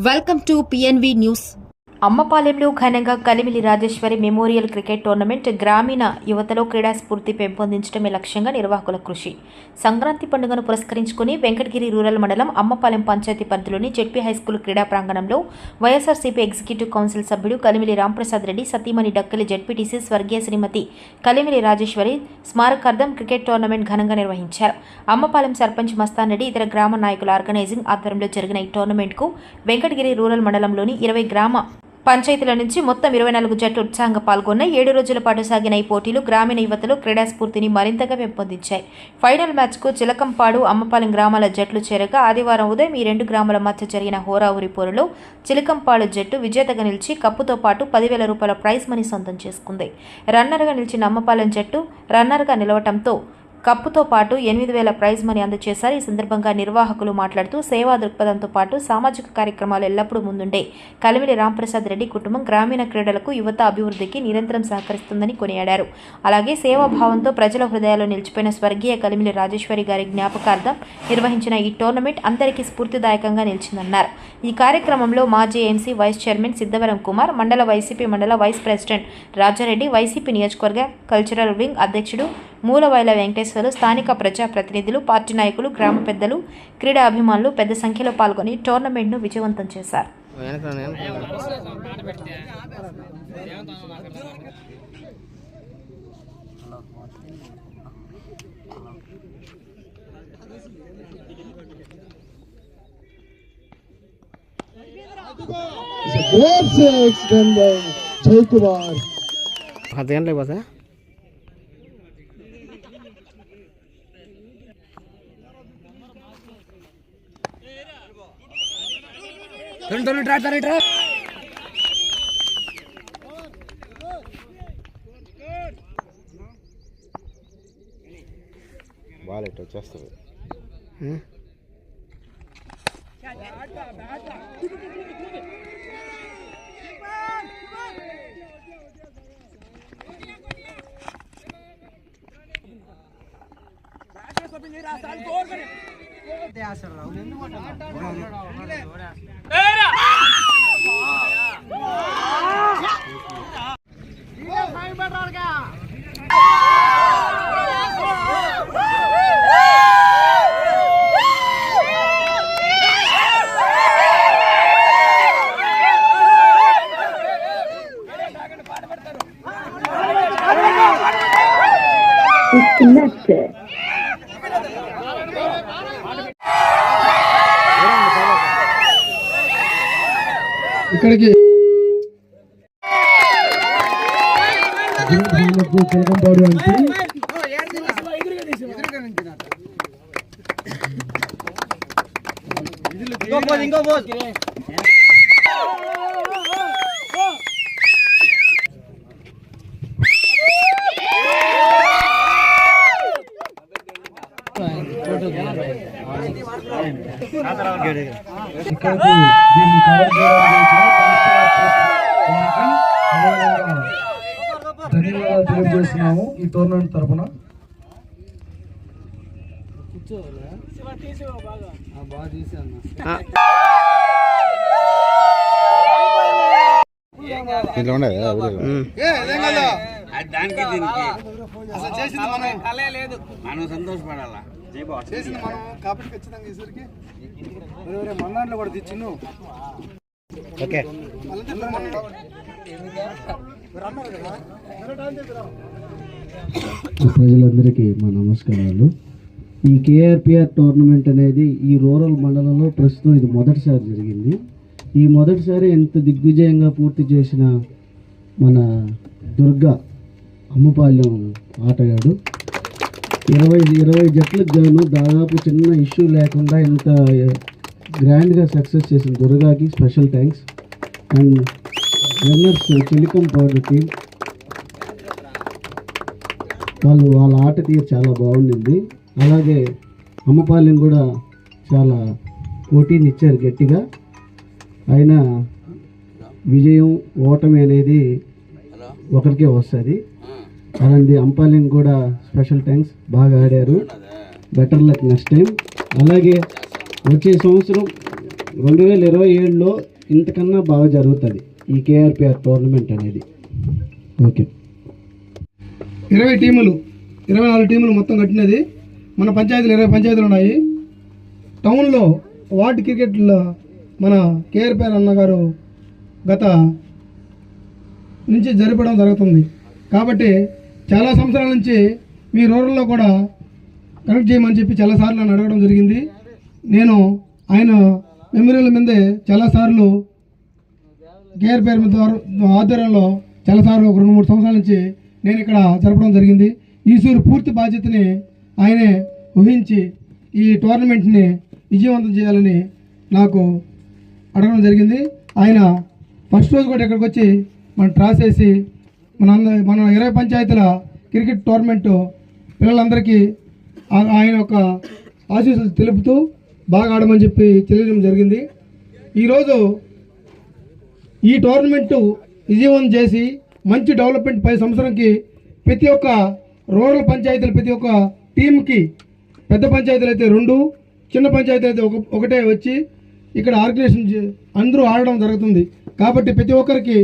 Welcome to PNV News. అమ్మపాలెంలో ఘనంగా Kalimili Rajeswari memorial cricket tournament గ్రామీణ యువతలో క్రీడా స్ఫూర్తి పెంపొందించడమే లక్ష్యంగా నిర్వాహకుల కృషి. సంక్రాంతి పండుగను పురస్కరించుకుని వెంకటగిరి రూరల్ మండలం అమ్మపాలెం పంచాయతీ పరిధిలోని జెడ్పీ హైస్కూల్ క్రీడా ప్రాంగణంలో వైఎస్ఆర్సీపీ ఎగ్జిక్యూటివ్ కౌన్సిల్ సభ్యుడు కలిమిలి రాంప్రసాద్ రెడ్డి సతీమణి డక్కలి జెడ్పీటీసీ స్వర్గీయ శ్రీమతి కలిమిలి రాజేశ్వరి స్మారకార్థం క్రికెట్ టోర్నమెంట్ ఘనంగా నిర్వహించారు. అమ్మపాలెం సర్పంచ్ మస్తాన్ రెడ్డి ఇతర గ్రామ నాయకుల ఆర్గనైజింగ్ ఆధ్వర్యంలో జరిగిన ఈ టోర్నమెంట్కు వెంకటగిరి రూరల్ మండలంలోని ఇరవై గ్రామ పంచాయతీల నుంచి మొత్తం ఇరవై నాలుగు జట్లు ఉత్సాహంగా పాల్గొన్న ఏడు రోజుల పాటు సాగిన ఈ పోటీలు గ్రామీణ యువతలో క్రీడాస్ఫూర్తిని మరింతగా పెంపొందించాయి. ఫైనల్ మ్యాచ్కు చిలకంపాడు అమ్మపాలెం గ్రామాల జట్లు చేరగా ఆదివారం ఉదయం ఈ రెండు గ్రామాల మధ్య జరిగిన హోరావురి పోరులో చిలకంపాడు జట్టు విజేతగా నిలిచి కప్పుతో పాటు పదివేల రూపాయల ప్రైజ్ మనీ సొంతం చేసుకుంది. రన్నర్గా నిలిచిన అమ్మపాలెం జట్టు రన్నర్గా నిలవటంతో కప్పుతో పాటు ఎనిమిది వేల ప్రైజ్ మనీ అందజేశారు. ఈ సందర్భంగా నిర్వాహకులు మాట్లాడుతూ సేవా దృక్పథంతో పాటు సామాజిక కార్యక్రమాలు ఎల్లప్పుడూ ముందుండే. కలిమిలి రాంప్రసాద్ రెడ్డి కుటుంబం గ్రామీణ క్రీడలకు యువత అభివృద్ధికి నిరంతరం సహకరిస్తుందని కొనియాడారు. అలాగే సేవాభావంతో ప్రజల హృదయాల్లో నిలిచిపోయిన స్వర్గీయ కలిమిలి రాజేశ్వరి గారి జ్ఞాపకార్థం నిర్వహించిన ఈ టోర్నమెంట్ అందరికీ స్ఫూర్తిదాయకంగా నిలిచిందన్నారు. ఈ కార్యక్రమంలో మాజీ MC vice chairman Siddhavaram Kumar మండల వైసీపీ మండల వైస్ ప్రెసిడెంట్ రాజారెడ్డి వైసీపీ నియోజకవర్గ కల్చరల్ వింగ్ అధ్యక్షుడు మూలవైల వెంకటేశ్వర్లు స్థానిక ప్రజాప్రతినిధులు పార్టీ నాయకులు గ్రామ పెద్దలు క్రీడా అభిమానులు పెద్ద సంఖ్యలో పాల్గొని టోర్నమెంట్ను విజయవంతం చేశారు వెనక రా. It's दोनों दोनों ट्रैप दोनों ट्रैप బాల్ ఇట్ వచ్చేస్తుంది రాసాలు కోరుకుని దేశం రావు ఎందుకు ఇక్కడికి. చిలకంపాడు అంటే ఇక్కడికి. దీన్ని కవర్ చేయడానికి తెలియజేస్తున్నాము ఈ టోర్నమెంట్ తరఫున దీంట్లో ఉండదు? కదా. వీడియోలో. దానికి దీనికి. అసలు చేసింది మనం. కలే లేదు. మనం సంతోషపడాలా? చేసింది మనం. కాబట్టి ఖచ్చితంగా ఈసారికి కూడా తెచ్చిను ఓకే. ప్రజలందరికీ మా నమస్కారాలు. ఈ కేఆర్పిఆర్ టోర్నమెంట్ అనేది ఈ రూరల్ మండలంలో ప్రస్తుతం ఇది మొదటిసారి జరిగింది. ఈ మొదటిసారి ఎంత దిగ్విజయంగా పూర్తి చేసిన మన దుర్గా అమ్మపాలెం ఆటగాడు. ఇరవై ఇరవై జట్లకు గాను దాదాపు చిన్న ఇష్యూ లేకుండా ఇంత గ్రాండ్గా సక్సెస్ చేసిన దుర్గాకి special thanks and runners Chilikampadu team. వాళ్ళు వాళ్ళ ఆట తీరు చాలా బాగుండింది. అలాగే అమ్మపాలెం కూడా చాలా పోటీని ఇచ్చారు గట్టిగా. అయినా విజయం ఓటమి అనేది ఒకరికే వస్తుంది. అలాంటి అంపాలెం కూడా స్పెషల్ థ్యాంక్స్ బాగా ఆడారు. Better luck next time. అలాగే వచ్చే సంవత్సరం రెండు వేల ఇరవై ఏడులో ఇంతకన్నా బాగా జరుగుతుంది ఈ కేఆర్పిఆర్ టోర్నమెంట్ అనేది. ఓకే. ఇరవై టీములు ఇరవై నాలుగు టీములు మొత్తం కట్టినది. మన పంచాయతీలు ఇరవై పంచాయతీలు ఉన్నాయి. టౌన్లో వార్డ్ క్రికెట్లో మన కేఆర్ పేర్ అన్నగారు గత నుంచి జరపడం జరుగుతుంది. కాబట్టి చాలా సంవత్సరాల నుంచి మీ రూరల్లో కూడా కనెక్ట్ చేయమని చెప్పి చాలాసార్లు నన్ను అడగడం జరిగింది. నేను ఆయన మెమరీల మీదే చాలాసార్లు కేఆర్ పేరు మీద ద్వారా ఆధ్వర్యంలో చాలాసార్లు ఒక రెండు మూడు సంవత్సరాల నుంచి నేను ఇక్కడ జరపడం జరిగింది. ఈసూరు పూర్తి బాధ్యతని ఆయనే ఊహించి ఈ టోర్నమెంట్ని విజయవంతం చేయాలని నాకు అడగడం జరిగింది. ఆయన ఫస్ట్ రోజు కూడా ఇక్కడికి వచ్చి మనం ట్రాస్ వేసి మన మన ఇరవై పంచాయతీల క్రికెట్ టోర్నమెంట్ పిల్లలందరికీ ఆ- ఆయన యొక్క ఆశీస్సులు తెలుపుతూ బాగా ఆడమని చెప్పి తెలియడం జరిగింది. ఈరోజు ఈ టోర్నమెంటు విజయవంతం చేసి మంచి డెవలప్మెంట్ పై సంవత్సరంకి ప్రతి ఒక్క రూరల్ పంచాయతీలు ప్రతి ఒక్క టీంకి పెద్ద పంచాయతీలు అయితే రెండు చిన్న పంచాయతీలు అయితే ఒక ఒకటే వచ్చి ఇక్కడ ఆర్గనైజేషన్ అందరూ ఆడడం జరుగుతుంది. కాబట్టి ప్రతి ఒక్కరికి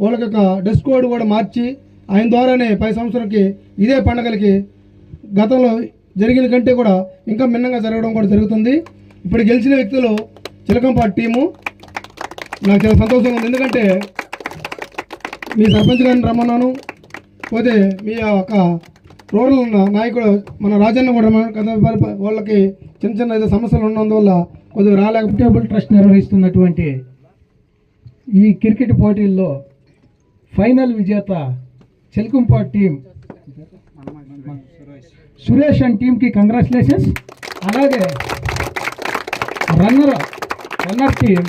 వాళ్ళకి ఒక డ్రెస్ కోడ్ కూడా మార్చి ఆయన ద్వారానే పై సంవత్సరంకి ఇదే పండగలకి గతంలో జరిగిన కంటే కూడా ఇంకా మిన్నంగా జరగడం కూడా జరుగుతుంది. ఇప్పుడు గెలిచిన వ్యక్తులు చిలకంపాటి టీము. నాకు చాలా సంతోషంగా ఉంది. ఎందుకంటే మీ సర్పంచ్ గారిని రమ్మన్నాను. పోతే మీ యొక్క రూరల్ ఉన్న నాయకుడు మన రాజన్న కూడా కదా వాళ్ళకి చిన్న చిన్న ఏదో సమస్యలు ఉన్నందువల్ల కొద్దిగా రాలేకపోతే ట్రస్ట్ నిర్వహిస్తున్నటువంటి ఈ క్రికెట్ పోటీల్లో ఫైనల్ విజేత చెల్కుంపాట్ టీం సురేష్ అండ్ టీంకి కంగ్రాచులేషన్స్. అలాగే runner runner team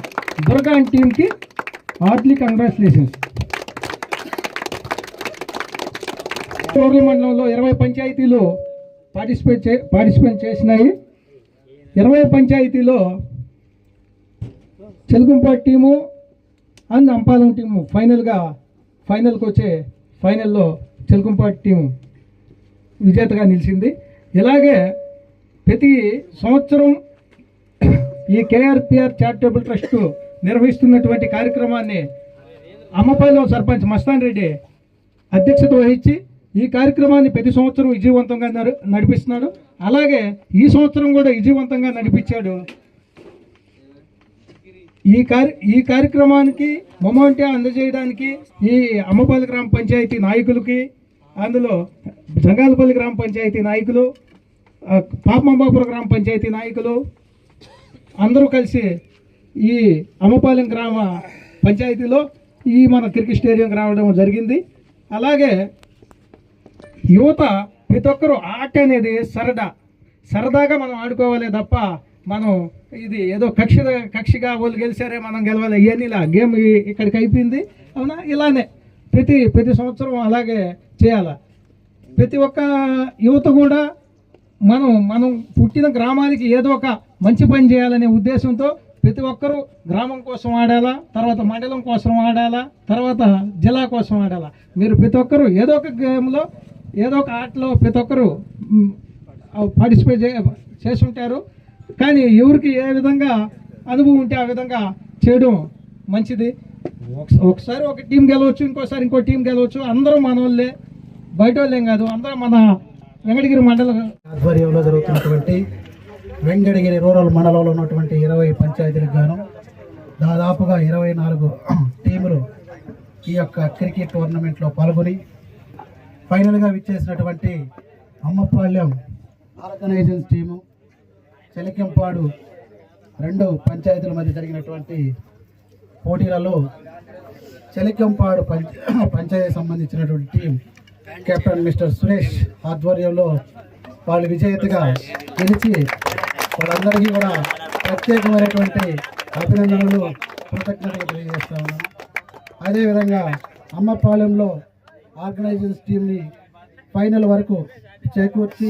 Durga and టీంకి హార్ట్లీ కంగ్రాచులేషన్స్. రూరల్ మండలంలో ఇరవై పంచాయతీలు పార్టిసిపేట్ చే పార్టిసిపేట్ చేసినాయి. ఇరవై పంచాయతీలో Chelugumpati team and Ampalam team ఫైనల్గా ఫైనల్కి వచ్చే ఫైనల్లో చెలుగుంపాటి టీము విజేతగా నిలిచింది. ఇలాగే ప్రతి సంవత్సరం ఈ కేఆర్పిఆర్ చారిటబుల్ ట్రస్ట్ నిర్వహిస్తున్నటువంటి కార్యక్రమాన్ని అమ్మపాలెం సర్పంచ్ మస్తాన్ రెడ్డి అధ్యక్షత వహించి ఈ కార్యక్రమాన్ని ప్రతి సంవత్సరం విజయవంతంగా నడిపిస్తున్నాడు. అలాగే ఈ సంవత్సరం కూడా విజయవంతంగా నడిపించాడు. ఈ కార్య ఈ కార్యక్రమానికి మొమెంటే అందజేయడానికి ఈ అమ్మపల్లి గ్రామ పంచాయతీ నాయకులకి అందులో జంగాలపల్లి గ్రామ పంచాయతీ నాయకులు ఆ, పాపమంబాపురం గ్రామ పంచాయతీ నాయకులు అందరూ కలిసి ఈ అమ్మపాలెం గ్రామ పంచాయతీలో ఈ మన క్రికెట్ స్టేడియంకి రావడం జరిగింది. అలాగే యువత ప్రతి ఒక్కరూ ఆట అనేది సరదా. సరదాగా మనం ఆడుకోవాలి తప్ప మనం ఇది ఏదో కక్ష కక్షిగా వాళ్ళు గెలిచారే మనం గెలవాలి. ఇవన్నీ ఇలా గేమ్ ఇక్కడికి అయిపోయింది. అవునా? ఇలానే ప్రతి ప్రతి సంవత్సరం అలాగే చేయాలి. ప్రతి ఒక్క యువత కూడా మనం మనం పుట్టిన గ్రామానికి ఏదో ఒక మంచి పని చేయాలనే ఉద్దేశంతో ప్రతి ఒక్కరూ గ్రామం కోసం ఆడాలా తర్వాత మండలం కోసం ఆడాలా తర్వాత జిల్లా కోసం ఆడాలా. మీరు ప్రతి ఒక్కరూ ఏదో ఒక గేమ్లో ఏదో ఒక ఆటలో ప్రతి ఒక్కరు పార్టిసిపేట్ చే కానీ ఎవరికి ఏ విధంగా అనుభవం ఉంటే ఆ విధంగా చేయడం మంచిది. ఒకసారి ఒక టీం గెలవచ్చు ఇంకోసారి ఇంకో టీం గెలవచ్చు. అందరూ మన వాళ్ళే బయట వాళ్ళేం కాదు అందరూ మన వెంకటగిరి మండలం ఆధ్వర్యంలో జరుగుతున్నటువంటి వెంకటగిరి రూరల్ మండలంలో ఉన్నటువంటి ఇరవై పంచాయతీలకు గాను దాదాపుగా ఇరవై నాలుగు టీములు ఈ యొక్క క్రికెట్ టోర్నమెంట్లో పాల్గొని ఫైనల్గా విచ్చేసినటువంటి అమ్మపాళ్యం ఆర్గనైజేషన్ టీము చెలికెంపాడు రెండు పంచాయతీల మధ్య జరిగినటువంటి పోటీలలో చెలికంపాడు పంచ పంచాయతీ సంబంధించినటువంటి టీం కెప్టెన్ మిస్టర్ సురేష్ ఆధ్వర్యంలో వాళ్ళు విజేతగా గెలిచి వాళ్ళందరికీ కూడా ప్రత్యేకమైనటువంటి అభినందనలు కృతజ్ఞతలు తెలియజేస్తా ఉన్నాను. అదేవిధంగా అమ్మపాలెంలో ఆర్గనైజర్స్ టీంని ఫైనల్ వరకు చేకూర్చి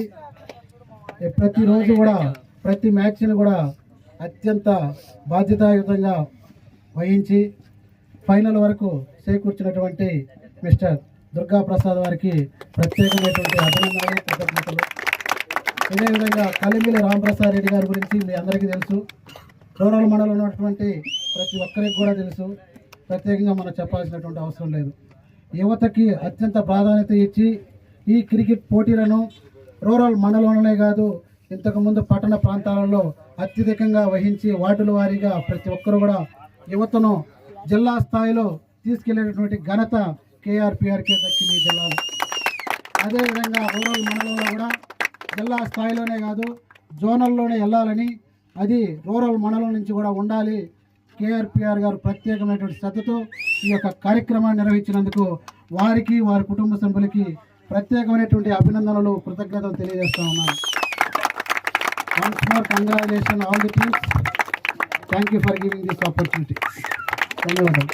ప్రతిరోజు కూడా ప్రతి మ్యాచ్ని కూడా అత్యంత బాధ్యతాయుతంగా వహించి ఫైనల్ వరకు చేకూర్చినటువంటి మిస్టర్ దుర్గా ప్రసాద్ వారికి ప్రత్యేకమైనటువంటి అభినందనలు కృతజ్ఞతలు. అదేవిధంగా కలిమిలి రామప్రసాద్ రెడ్డి గారి గురించి మీ అందరికీ తెలుసు. రూరల్ మండలంలో ఉన్నటువంటి ప్రతి ఒక్కరికి కూడా తెలుసు. ప్రత్యేకంగా మనం చెప్పాల్సినటువంటి అవసరం లేదు. యువతకి అత్యంత ప్రాధాన్యత ఇచ్చి ఈ క్రికెట్ పోటీలను రూరల్ మండలంలోనే కాదు ఇంతకుముందు పట్టణ ప్రాంతాలలో అత్యధికంగా వహించి వార్డుల వారీగా ప్రతి ఒక్కరు కూడా యువతను జిల్లా స్థాయిలో తీసుకెళ్ళేటటువంటి ఘనత కేఆర్పిఆర్కే దక్కింది జిల్లాలో. అదేవిధంగా రూరల్ మండలంలో కూడా జిల్లా స్థాయిలోనే కాదు జోనల్లోనే వెళ్ళాలని అది రూరల్ మండలం నుంచి కూడా ఉండాలి కేఆర్పిఆర్ గారు ప్రత్యేకమైనటువంటి శ్రద్ధతో ఈ యొక్క కార్యక్రమాన్ని నిర్వహించినందుకు వారికి వారి కుటుంబ సభ్యులకి ప్రత్యేకమైనటువంటి అభినందనలు కృతజ్ఞతలు తెలియజేస్తా ఉన్నాను. Once more congratulation all the teams thank you for giving this opportunity ధన్యవాదాలు.